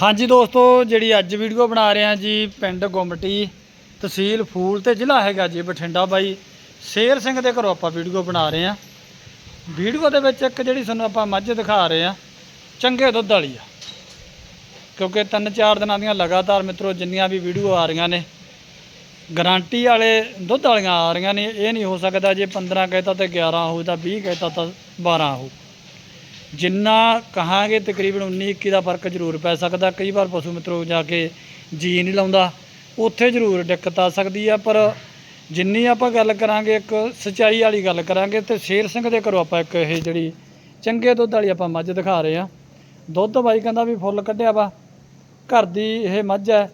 ਹਾਂਜੀ ਦੋਸਤੋ, ਜਿਹੜੀ ਅੱਜ ਵੀਡੀਓ ਬਣਾ ਰਹੇ ਹਾਂ ਜੀ, ਪਿੰਡ ਗੁੰਮਟੀ, ਤਹਿਸੀਲ ਫੂਲ ਤੇ ਜ਼ਿਲ੍ਹਾ ਹੈਗਾ ਜੀ ਬਠਿੰਡਾ ਬਾਈ। ਸ਼ੇਰ ਸਿੰਘ ਦੇ ਘਰੋਂ ਆਪਾਂ ਵੀਡੀਓ ਬਣਾ ਰਹੇ ਹਾਂ। ਵੀਡੀਓ ਦੇ ਵਿੱਚ ਇੱਕ ਜਿਹੜੀ ਤੁਹਾਨੂੰ ਆਪਾਂ ਮੱਝ ਦਿਖਾ ਰਹੇ ਹਾਂ, ਚੰਗੇ ਦੁੱਧ ਵਾਲੀ ਆ। ਕਿਉਂਕਿ ਤਿੰਨ ਚਾਰ ਦਿਨਾਂ ਦੀਆਂ ਲਗਾਤਾਰ ਮਿੱਤਰੋ, ਜਿੰਨੀਆਂ ਵੀ ਵੀਡੀਓ ਆ ਰਹੀਆਂ ਨੇ ਗਾਰੰਟੀ ਵਾਲੇ ਦੁੱਧ ਵਾਲੀਆਂ ਆ ਰਹੀਆਂ ਨੇ। ਇਹ ਨਹੀਂ ਹੋ ਸਕਦਾ ਜੇ 15 ਕਹਿਤਾ ਤੇ 11 ਹੋਊ ਤਾਂ 20 ਕਹਿਤਾ ਤਾਂ 12 ਹੋਊ। ਜਿੰਨਾ ਕਹਾਂਗੇ ਤਕਰੀਬਨ 19 21 ਦਾ ਫ਼ਰਕ ਜ਼ਰੂਰ ਪੈ ਸਕਦਾ। ਕਈ ਵਾਰ ਪਸ਼ੂ ਮਿੱਤਰੋ ਜਾ ਕੇ ਜੀ ਨਹੀਂ ਲਾਉਂਦਾ। ਉੱਥੇ ਜ਼ਰੂਰ ਦਿੱਕਤ ਆ ਸਕਦੀ ਆ, ਪਰ ਜਿੰਨੀ ਆਪਾਂ ਗੱਲ ਕਰਾਂਗੇ, ਇੱਕ ਸਚਾਈ ਵਾਲੀ ਗੱਲ ਕਰਾਂਗੇ ਤੇ ਸ਼ੇਰ ਸਿੰਘ ਦੇ ਘਰੋਂ ਆਪਾਂ ਇੱਕ ਇਹ ਜਿਹੜੀ ਚੰਗੇ ਦੁੱਧ ਵਾਲੀ ਆਪਾਂ ਮੱਝ ਦਿਖਾ ਰਹੇ ਆ ਦੁੱਧ ਬਾਈ ਕਹਿੰਦਾ ਵੀ ਫੁੱਲ ਕੱਢਿਆ ਵਾ। ਘਰ ਦੀ ਇਹ ਮੱਝ ਹੈ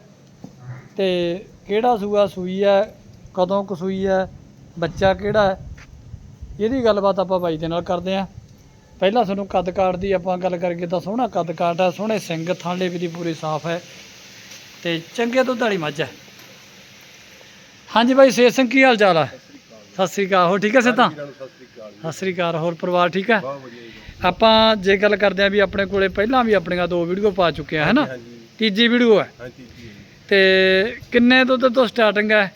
ਤੇ ਕਿਹੜਾ ਸੂਆ ਸੂਈ ਹੈ, ਕਦੋਂ ਕੁ ਸੂਈ ਹੈ, ਬੱਚਾ ਕਿਹੜਾ ਹੈ, ਇਹਦੀ ਗੱਲਬਾਤ ਆਪਾਂ ਬਾਈ ਦੇ ਨਾਲ ਕਰਦੇ ਆਂ ਪਹਿਲਾਂ ਤੁਹਾਨੂੰ ਕੱਦ ਕਾਠ ਦੀ ਆਪਾਂ ਗੱਲ ਕਰਕੇ ਤਾਂ ਸੋਹਣਾ ਕੱਦ ਕਾਠ ਹੈ ਸੋਹਣੇ ਸਿੰਘ ਥਾਲੇ ਵੀ ਦੀ ਪੂਰੀ ਸਾਫ਼ ਹੈ। ਤੇ ਚੰਗੇ ਦੁੱਧ ਵਾਲੀ ਮੱਝ ਹੈ। ਹਾਂਜੀ ਬਾਈ ਸੇਰ ਸਿੰਘ ਕੀ ਹਾਲ ਚਾਲ ਹੈ? ਸਤਿ ਸ੍ਰੀ ਅਕਾਲ ਹੋ ਠੀਕ ਹੈ ਸਿੱਧਾ ਸਤਿ ਸ੍ਰੀ ਅਕਾਲ ਹੋਰ ਪਰਿਵਾਰ ਠੀਕ ਹੈ? ਆਪਾਂ ਜੇ ਗੱਲ ਕਰਦੇ ਆ ਵੀ ਆਪਣੇ ਕੋਲੇ ਪਹਿਲਾਂ ਵੀ ਆਪਣੀਆਂ ਦੋ ਵੀਡੀਓ ਪਾ ਚੁੱਕੇ ਆ ਹੈਨਾ ਤੀਜੀ ਵੀਡੀਓ ਹੈ। ਤੇ ਕਿੰਨੇ ਦੁੱਧ ਤੋਂ ਸਟਾਰਟਿੰਗ ਹੈ?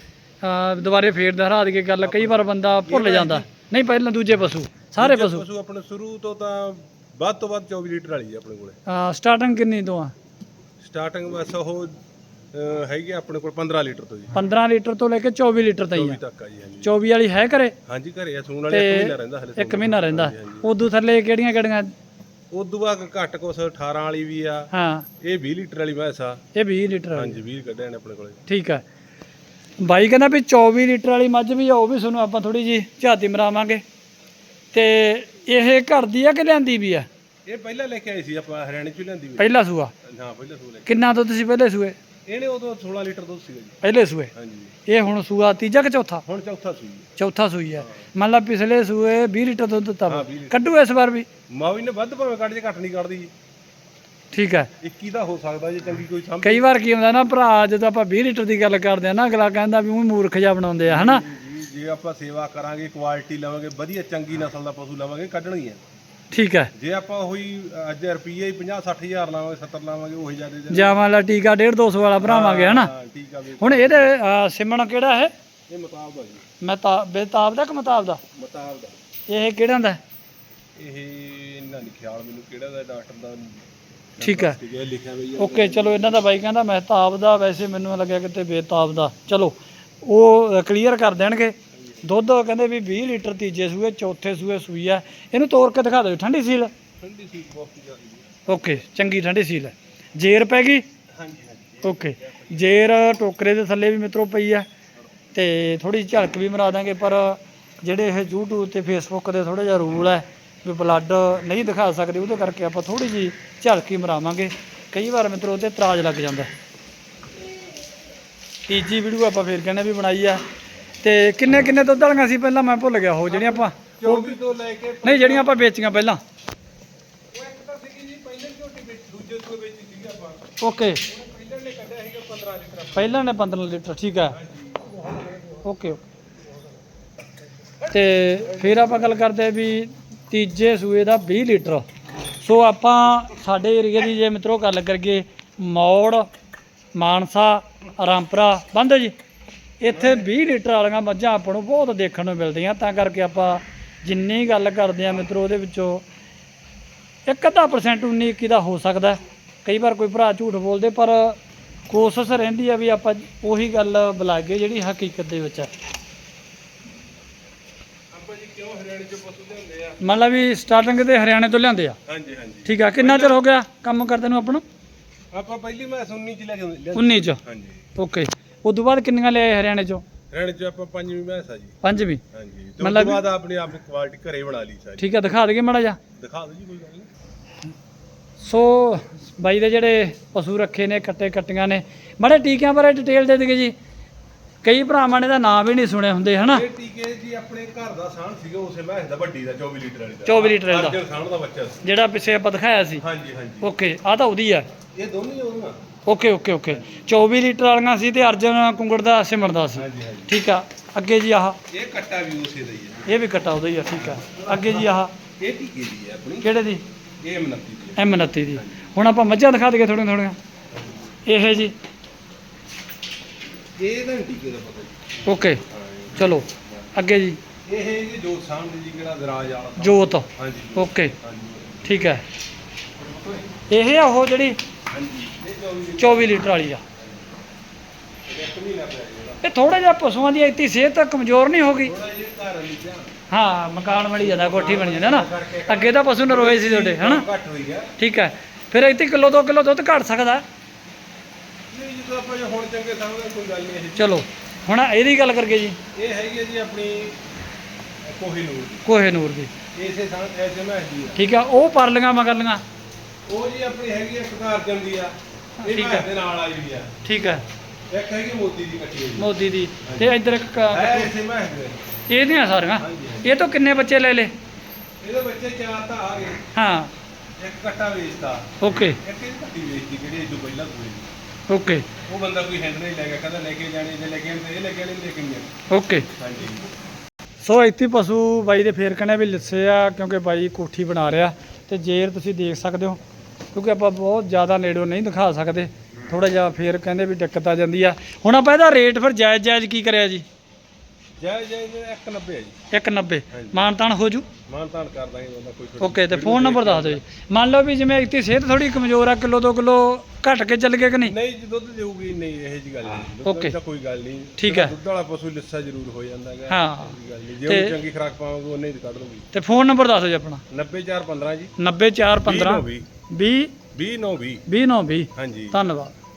ਦੁਬਾਰੇ ਫੇਰ ਦੁਹਰਾ ਕੇ ਗੱਲ ਕਈ ਵਾਰ ਬੰਦਾ ਭੁੱਲ ਜਾਂਦਾ। ਨਹੀਂ ਪਹਿਲਾਂ ਦੂਜੇ ਪਸ਼ੂ। ਸਾਰੇ ਪਸ਼ੂ। ਪਸ਼ੂ ਆਪਣੇ ਸ਼ੁਰੂ ਤੋਂ ਤਾਂ ਵੱਧ ਤੋਂ ਵੱਧ 24 ਲੀਟਰ ਵਾਲੀ ਹੈ ਆਪਣੇ ਕੋਲੇ। ਅਹ ਸਟਾਰਟਿੰਗ ਕਿੰਨੀ ਤੋਂ ਆ? ਸਟਾਰਟਿੰਗ ਬਸ ਉਹ ਅਹ, ਹੈਗੀ ਆ ਆਪਣੇ ਕੋਲ 15 ਲੀਟਰ ਤੋਂ ਜੀ। 15 ਲੀਟਰ ਤੋਂ ਲੈ ਕੇ 24 ਲੀਟਰ ਤਾਈਂ 24 ਆ। ਤੱਕ ਆ ਜੀ ਹਾਂਜੀ। 24 ਵਾਲੀ ਹੈ ਘਰੇ? ਹਾਂਜੀ ਘਰੇ ਆ ਸੂਣ ਵਾਲੇ ਇੱਕ ਮਹੀਨਾ ਰਹਿੰਦਾ ਹਲੇ ਇੱਕ ਮਹੀਨਾ ਰਹਿੰਦਾ। ਉਦੋਂ ਥੱਲੇ ਕਿਹੜੀਆਂ ਕਿਹੜੀਆਂ? ਉਦੋਂ ਬਾਅਦ ਘੱਟ ਕੁਛ 18 ਵਾਲੀ ਵੀ ਆ। ਹਾਂ। ਇਹ 20 ਲੀਟਰ ਵਾਲੀ ਮੈਸ ਆ। ਇਹ 20 ਲੀਟਰ ਵਾਲੀ। ਹਾਂਜੀ 20 ਕੱਢਿਆ ਨੇ ਆਪਣੇ ਕੋਲੇ। ਠੀਕ ਹੈ ਬਾਈ ਕਹਿੰਦਾ ਵੀ 24 ਲੀਟਰ ਵਾਲੀ ਮੱਝ ਵੀ ਆ ਉਹ ਵੀ ਤੁਹਾਨੂੰ ਆਪਾਂ ਥੋੜੀ ਜੀ ਝਾਤੀ ਮਰਾਵਾਂਗੇ। ਤੇ ਇਹ ਘਰ ਦੀ ਆ ਕਿ ਲਿਆਂਦੀ ਵੀ ਆ? ਇਹ ਪਹਿਲਾਂ ਲੈ ਕੇ ਆਏ ਸੀ ਆਪਾਂ ਹਰਿਆਣੇ ਚੋਂ ਲੈਂਦੀ ਵੀ। ਪਹਿਲਾ ਸੂਆ? ਹਾਂ ਪਹਿਲਾਂ ਸੂ ਲੈ ਕਿੰਨਾ ਦੁੱਧ ਸੀ ਪਹਿਲੇ ਸੂਏ? ਇਹਨੇ ਉਦੋਂ 16 ਲੀਟਰ ਦੁੱਧ ਸੀਗਾ ਜੀ। ਪਹਿਲੇ ਸੂਏ? ਹਾਂਜੀ। ਇਹ ਹੁਣ ਸੂਆ ਤੀਜਾ ਕਿ ਚੌਥਾ? ਹੁਣ ਚੌਥਾ ਸੂਈ ਹੈ। ਚੌਥਾ ਸੂਈ ਹੈ। ਮੰਨ ਲਾ ਪਿਛਲੇ ਸੂਏ 20 ਲੀਟਰ ਦੁੱਧ ਦਿੱਤਾ ਵਾ। ਹਾਂ, 20 ਲੀਟਰ। ਕੱਢੂ ਇਸ ਵਾਰ ਵੀ? ਮਾਵੀ ਨੇ ਵੱਧ ਭਾਵੇਂ ਕੱਢ ਜੇ ਘੱਟ ਨਹੀਂ ਕੱਢਦੀ ਜੀ। ਠੀਕ ਹੈ। 21 ਦਾ ਹੋ ਸਕਦਾ ਜੇ ਚੰਗੀ ਕੋਈ ਸਮਝ ਕਈ ਵਾਰ ਕੀ ਹੁੰਦਾ ਨਾ ਭਰਾ ਜਦੋਂ ਆਪਾਂ 20 ਲੀਟਰ ਦੀ ਗੱਲ ਕਰਦੇ ਆ ਨਾ ਅਗਲਾ ਕਹਿੰਦਾ ਵੀ ਉਹ ਮੂਰਖ ਜਿਹਾ ਬਣਾਉਂਦੇ ਆ ਹਨਾ? ਜੀ ਆਪਾਂ ਸੇਵਾ ਕਰਾਂਗੇ ਕੁਆਲਿਟੀ ਲਵਾਂਗੇ ਵਧੀਆ ਚੰਗੀ ਨਸਲ ਦਾ ਪਸ਼ੂ ਲਵਾਂਗੇ ਕੱਢਣੀ ਹੈ ਠੀਕ ਹੈ। ਜੇ ਆਪਾਂ ਉਹੀ ਅੱਜ ਰੁਪਈਏ 50 60 ਹਜ਼ਾਰ ਲਾਵਾਂਗੇ 70 ਲਾਵਾਂਗੇ ਉਹੀ ਜਿਆਦੇ ਦੇ ਜਾਂ ਮੰਨ ਲਾ ਟੀਕਾ 1.5 200 ਵਾਲਾ ਭਰਾਵਾਂਗੇ ਹਨਾ ਵੀ ਹੁਣ ਇਹਦੇ ਸਿਮਣ ਕਿਹੜਾ ਹੈ ਇਹ ਮਤਾਬ ਦਾ ਜੀ। ਮਤਾ ਬੇਤਾਬ ਦਾ ਕਿ ਮਤਾਬ ਦਾ? ਮਤਾਬ ਦਾ। ਇਹ ਕਿਹੜਾ ਦਾ? ਇਹ ਇਹਨਾਂ ਨਹੀਂ ਖਿਆਲ ਮੈਨੂੰ ਕਿਹੜਾ ਦਾ ਡਾਕਟਰ ਦਾ ਠੀਕ ਹੈ। ਓਕੇ ਚਲੋ ਇਹਨਾਂ ਦਾ ਬਾਈ ਕਹਿੰਦਾ ਮਹਿਤਾਬ ਦਾ ਵੈਸੇ ਮੈਨੂੰ ਲੱਗਿਆ ਕਿਤੇ ਬੇਤਾਬ ਦਾ। ਚਲੋ ਉਹ ਕਲੀਅਰ ਕਰ ਦੇਣਗੇ। ਦੁੱਧ ਕਹਿੰਦੇ ਵੀ 20 ਲੀਟਰ ਤੀਜੇ ਸੂਏ ਚੌਥੇ ਸੂਏ ਸੂਈ ਆ। ਇਹਨੂੰ ਤੋੜ ਕੇ ਦਿਖਾ ਦਿਓ ਠੰਡੀ ਸੀਲ? ਠੰਡੀ ਸੀ ਬਹੁਤ ਜ਼ਿਆਦਾ ਓਕੇ ਚੰਗੀ ਠੰਡੀ ਸੀਲ ਹੈ ਜੇਰ ਪੈ ਗਈ? ਹਾਂਜੀ ਓਕੇ ਜੇਰ ਟੋਕਰੇ ਦੇ ਥੱਲੇ ਵੀ ਮਿੱਤਰੋ ਪਈ ਆ। ਤੇ ਥੋੜੀ ਝਲਕ ਵੀ ਮਰਾ ਦਾਂਗੇ ਪਰ ਜਿਹੜੇ ਇਹ YouTube ਤੇ Facebook ਦੇ ਥੋੜਾ ਜਿਹਾ ਰੂਲ ਹੈ ਵੀ ਬਲੱਡ ਨਹੀਂ ਦਿਖਾ ਸਕਦੇ ਉਹਦੇ ਕਰਕੇ ਆਪਾਂ ਥੋੜੀ ਜੀ ਝਲਕੀ ਮਰਾਵਾਂਗੇ। ਕਈ ਵਾਰ ਮਿੱਤਰੋ ਤੇ ਇਤਰਾਜ਼ ਲੱਗ ਜਾਂਦਾ। ਤੀਜੀ ਵੀਡੀਓ ਆਪਾਂ ਫੇਰ ਕਹਿੰਦੇ ਵੀ ਬਣਾਈ ਆ। ਤੇ ਕਿੰਨੇ ਕਿੰਨੇ ਦੁੱਧ ਵਾਲੀਆਂ ਸੀ ਪਹਿਲਾਂ? ਮੈਂ ਭੁੱਲ ਗਿਆ। ਉਹ ਜਿਹੜੀਆਂ ਆਪਾਂ 24 ਤੋਂ ਲੈ ਕੇ ਨਹੀਂ ਜਿਹੜੀਆਂ ਆਪਾਂ ਵੇਚੀਆਂ ਪਹਿਲਾਂ। ਉਹ ਇੱਕ ਤਾਂ ਸੀਗੀ ਜੀ ਪਹਿਲੇ ਝੋਟੀ ਵਿੱਚ ਦੂਜੇ ਸੂਏ ਵਿੱਚ ਸੀਗਾ ਆਪਾਂ। ਓਕੇ। ਪਹਿਲੇ ਨੇ ਕੱਢਿਆ ਸੀਗਾ 15 ਲੀਟਰ ਪਹਿਲਾਂ ਨੇ 15 ਲੀਟਰ ਠੀਕ ਹੈ। Okay okay. ਤੇ ਫਿਰ ਆਪਾਂ ਗੱਲ ਕਰਦੇ ਆ ਵੀ ਤੀਜੇ ਸੂਏ ਦਾ 20 ਲੀਟਰ। ਸੋ ਆਪਾਂ ਸਾਡੇ ਏਰੀਏ ਦੀ ਜੇ ਮਿੱਤਰੋ ਗੱਲ ਕਰੀਏ ਮੌੜ ਮਾਨਸਾ ਰਾਮਪੁਰਾ ਬੰਦ ਜੀ। ਇੱਥੇ 20 ਲੀਟਰ ਵਾਲੀਆਂ ਮੱਝਾਂ ਆਪਾਂ ਨੂੰ ਬਹੁਤ ਦੇਖਣ ਨੂੰ ਮਿਲਦੀਆਂ। ਤਾਂ ਕਰਕੇ ਆਪਾਂ ਜਿੰਨੀ ਗੱਲ ਕਰਦੇ ਆ ਮਿੱਤਰੋ ਉਹਦੇ ਵਿੱਚੋਂ ਇੱਕ ਅੱਧਾ ਪਰਸੈਂਟ 19 21 ਦਾ ਹੋ ਸਕਦਾ। ਕਈ ਵਾਰ ਕੋਈ ਭਰਾ ਝੂਠ ਬੋਲਦੇ ਪਰ ਕੋਸ਼ਿਸ਼ ਰਹਿੰਦੀ ਆ ਵੀ ਆਪਾਂ ਉਹੀ ਗੱਲ ਬੁਲਾਗੇ ਜਿਹੜੀ ਹਕੀਕਤ ਦੇ ਵਿੱਚ ਆ। ਮੰਨ ਲਾ ਵੀ ਸਟਾਰਟਿੰਗ ਤੇ ਹਰਿਆਣੇ ਤੋਂ ਲਿਆਂਦੇ ਆ। ਹਾਂਜੀ ਹਾਂਜੀ। ਠੀਕ ਆ ਕਿੰਨਾ ਚਿਰ ਹੋ ਗਿਆ ਕੰਮ ਕਰਦੇ ਨੂੰ ਆਪਾਂ ਨੂੰ? ਆਪਾਂ ਪਹਿਲੀ ਮੈਂ 19 ਚ ਲੈ ਕੇ ਆਉਂਦੇ- 19 ਚ। ਹਾਂਜੀ। ਓਕੇ। ਤੋਂ ਬਾਅਦ ਕਿੰਨੀਆਂ ਲਿਆਏ ਹਰਿਆਣੇ ਚੋਂ? ਹਰਿਆਣੇ ਚ ਆਪਾਂ ਪੰਜਵੀਂ ਮੈਸ ਆ ਜੀ। ਪੰਜਵੀਂ? ਹਾਂਜੀ। ਤੇ ਉਸ ਮਤਲਬ ਤੋਂ ਬਾਅਦ ਆਪਣੀ ਆਪਣੀ ਕੁਆਲਿਟੀ ਘਰੇ ਬਣਾ ਲਈ ਸਾਰੀ। ਠੀਕ ਆ ਦਿਖਾ ਦਈਏ ਮਾੜਾ ਜਾ ਦਿਖਾ ਦਿਓ ਜੀ ਕੋਈ ਗੱਲ ਨਹੀਂ। ਸੋ ਬਾਈ ਦੇ ਜਿਹੜੇ ਪਸ਼ੂ ਰੱਖੇ ਨੇ ਕੱਟੇ ਕੱਟੀਆਂ ਨੇ ਮਾੜੇ ਟੀਕਿਆਂ ਬਾਰੇ ਡਿਟੇਲ ਦੇ ਦਿਗੇ ਜੀ। ਕਈ ਭਰਾਵਾਂ ਨੇ ਦਾ ਨਾਮ ਵੀ ਨਹੀਂ ਸੁਣੇ ਹੁੰਦੇ ਹਨਾ? ਇਹ ਟੀਕੇ ਜੀ ਆਪਣੇ ਘਰ ਦਾ ਸਾਣ ਸੀਗਾ ਉਸੇ ਮੈਸ ਦਾ ਵੱਡੀ ਦਾ 24 ਲੀਟਰ ਵਾਲੀ ਦਾ। 24 ਲੀਟਰ ਵਾਲੀ ਦਾ। ਅਰਜਨ ਸਾਣ ਦਾ ਬੱਚਾ ਸੀ। ਜਿਹੜਾ ਪਿੱਛੇ ਆਪਾਂ ਦਿਖਾਇਆ ਸੀ। ਹਾਂਜੀ ਹਾਂਜੀ। ਓਕੇ ਆ ਤਾਂ ਉਹਦੀ ਆ। ਇਹ ਦੋਨੋਂ ਹੀ ਉਹਦੀਆਂ। ਓਕੇ ਓਕੇ ਓਕੇ 24 ਲੀਟਰ ਵਾਲੀਆਂ ਸੀ ਤੇ ਅਰਜਨ ਕੁੰਗੜ ਦਾ ਸਿਮਰ ਦਾ ਸੀ ਹਾਂਜੀ ਹਾਂਜੀ। ਠੀਕ ਆ। ਅੱਗੇ ਜੀ ਆਹ। ਇਹ ਕੱਟਾ ਵੀ ਉਸੇ ਦਾ ਹੀ ਹੈ। ਇਹ ਵੀ ਕੱਟਾ ਉਹਦਾ ਹੀ ਆ ਠੀਕ ਆ। ਅੱਗੇ ਜੀ ਆਹ। ਇਹ ਟੀਕੇ ਦੀ ਹੈ ਆਪਣੀ? ਕਿਹੜੇ ਦੀ? ਇਹ ਮਨੱਤੀ ਦੀ ਹੈ। M29 ਦੀ। ਹੁਣ ਆਪਾਂ ਮੱਝਾਂ ਦਿਖਾ ਦਈਏ ਥੋੜੀਆਂ ਥੋੜੀਆਂ ਇਹ ਜੀ। ਇਹ ਤਾਂ ਨੀ ਟੀਕੇ ਦਾ ਪਤਾ ਜੀ ਓਕੇ ਚਲੋ। ਅੱਗੇ ਜੀ। ਇਹ ਹੈ ਜੀ ਜੋਤ ਸਾਹਮਣੇ ਜੀ ਕਿਹੜਾ ਦਰਾਜ ਵਾਲਾ। ਜੋਤ। ਹਾਂਜੀ। ਓਕੇ ਹਾਂਜੀ। ਠੀਕ ਹੈ। ਇਹ ਆ ਉਹ ਜਿਹੜੀ ਹਾਂਜੀ। ਇਹ 24 ਲੀਟਰ ਵਾਲੀ ਆ। ਇਹ ਥੋੜਾ ਜਿਹਾ ਪਸ਼ੂਆਂ ਦੀ ਇਤੀ ਸਿਹਤ ਕਮਜ਼ੋਰ ਨਹੀਂ ਹੋ ਗਈ। ਹਾਂ, ਮਕਾਨ ਬਣੀ ਜਾਂਦਾ ਕੋਠੀ ਬਣੀ ਜਾਂਦਾ ਨਾ। ਅੱਗੇ ਤਾਂ ਪਸ਼ੂ ਨਰੋਏ ਸੀ ਤੁਹਾਡੇ, ਹਨਾ? ਠੀਕ ਹੈ। ਫਿਰ ਇੱਥੇ ਕਿਲੋ 2 ਕਿਲੋ ਦੁੱਧ ਘਟ ਸਕਦਾ। ਚਲੋ, ਹੁਣ ਇਹਦੀ ਗੱਲ ਕਰਕੇ ਜੀ। ਇਹ ਹੈਗੀ ਜੀ ਆਪਣੀ ਕੋਹੀਨੂਰ ਦੀ। ਕੋਹੇ ਦੀ ਇਸੇ ਸਾਂ ਐਸੇ ਮੈਂ ਠੀਕ ਆ ਉਹ ਪਰਲੀਆਂ ਮਗਰਲੀਆਂ। ਉਹ ਜੀ ਆਪਣੀ ਹੈਗੀ ਆ ਸਰਕਾਰ ਚੰਦੀ ਆ। ਠੀਕ ਆ। ਦੇ ਨਾਲ ਆਈ ਆ। ਠੀਕ ਹੈ। ਇੱਕ ਹੈਗੀ ਮੋਦੀ ਦੀ ਹੋਈ। ਮੋਦੀ ਦੀ। ਤੇ ਇੱਧਰ ਇੱਕ ਕ- ਹੈ ਇਸੇ ਮੈਂ ਸਾਰੀਆਂ? ਹਾਂਜੀ ਇਹ ਤੋਂ ਕਿੰਨੇ ਬੱਚੇ ਲੈ ਲੇ? ਇਹਦੇ ਬੱਚੇ ਚਾਰ ਤਾਂ ਆ ਗਏ। ਹਾਂ। ਇੱਕ ਕੱਟਾ ਵੇਚਤਾ। ਓਕੇ। ਇੱਕ ਇਹ ਕੱਟੀ ਵੇਚਦੀ ਜਿਹੜੀ ਤੋਂ ਪਹਿਲਾਂ ਹੋਈ ਓਕੇ। ਉਹ ਬੰਦਾ ਕੋਈ ਹੈਂਡ ਨਹੀਂ ਲੈ ਗਿਆ। ਕਹਿੰਦਾ ਲੈ ਕੇ ਜਾਣੀ ਜੇ ਲੈ ਕੇ ਆਉਂਦੇ ਇਹ ਲੈ ਕੇ ਆਣੀ ਲੈ ਕੇ ਨਹੀਂ ਆਉਣੀ। ਓਕੇ। ਹਾਂਜੀ। ਸੋ ਇੱਥੇ ਪਸ਼ੂ ਬਾਈ ਦੇ ਫੇਰ ਕਨੇ ਵੀ ਲਿੱਸੇ ਆ ਕਿਉਂਕਿ ਬਾਈ ਕੋਠੀ ਬਣਾ ਰਿਹਾ ਤੇ ਜੇਰ ਤੁਸੀਂ ਦੇਖ ਸਕਦੇ ਹੋ। ਕਿਉਂਕਿ ਆਪਾਂ ਬਹੁਤ ਜ਼ਿਆਦਾ ਨੇੜੋਂ ਨਹੀਂ ਦਿਖਾ ਸਕਦੇ। ਥੋੜਾ ਜਿਹਾ ਫੇਰ ਕਹਿੰਦੇ ਵੀ ਦਿੱਕਤ ਆ ਜਾਂਦੀ ਆ। ਹੁਣ ਆਪਾਂ ਇਹਦਾ ਰੇਟ ਫਿਰ ਜਾਇਜ਼ ਜਾਇਜ਼ ਕੀ ਕਰਿਆ ਜੀ? ਜੈ ਜੈ 190 ਹੈ ਜੀ। 190 ਹਾਂਜੀ। ਮਾਨਤਾਨ ਹੋ ਜੂ? ਮਾਨ ਤਾਨ ਕਰ ਦਾਂਗੇ ਬੰਦਾ ਕੋਈ ਓਕੇ ਤੇ ਫੋਨ ਨੰਬਰ ਦੱਸ ਦਿਓ ਜੀ। ਮੰਨ ਲਓ ਵੀ ਜਿਵੇਂ ਇੱਥੇ ਸਿਹਤ ਥੋੜੀ ਕਮਜ਼ੋਰ ਆ ਕਿਲੋ 2 ਕਿਲੋ ਘਟ ਕੇ ਚੱਲ ਗਏ ਕਿ ਨਹੀਂ? ਨਹੀਂ ਜੀ ਦੁੱਧ ਦੇਊਗੀ ਨਹੀਂ ਇਹ ਜੀ ਗੱਲ ਨਹੀਂ। ਦੁੱਧ ਓਕੇ। ਦਾ ਕੋਈ ਗੱਲ ਨਹੀਂ। ਠੀਕ ਜਿਹੜਾ ਹੈ। ਦੁੱਧ ਵਾਲਾ ਪਸ਼ੂ ਲਿੱਸਾ ਜ਼ਰੂਰ ਹੋ ਜਾਂਦਾ ਹੈਗਾ। ਹਾਂ। ਇਹ ਜੀ ਗੱਲ ਨਹੀਂ। ਜੇ ਤੇ- ਉਹ ਚੰਗੀ ਖੁਰਾਕ ਪਾਵਾਂਗੇ ਉਹਨੇ ਹੀ ਕੱਢ ਲੂਗੀ ਤੇ ਫੋਨ ਨੰਬਰ ਦੱਸ ਦਿਓ ਜੀ ਆਪਣਾ। 90415 ਜੀ। 90415 20 20 20 9 20 20 9 20 ਹਾਂਜੀ। ਧੰਨਵਾਦ।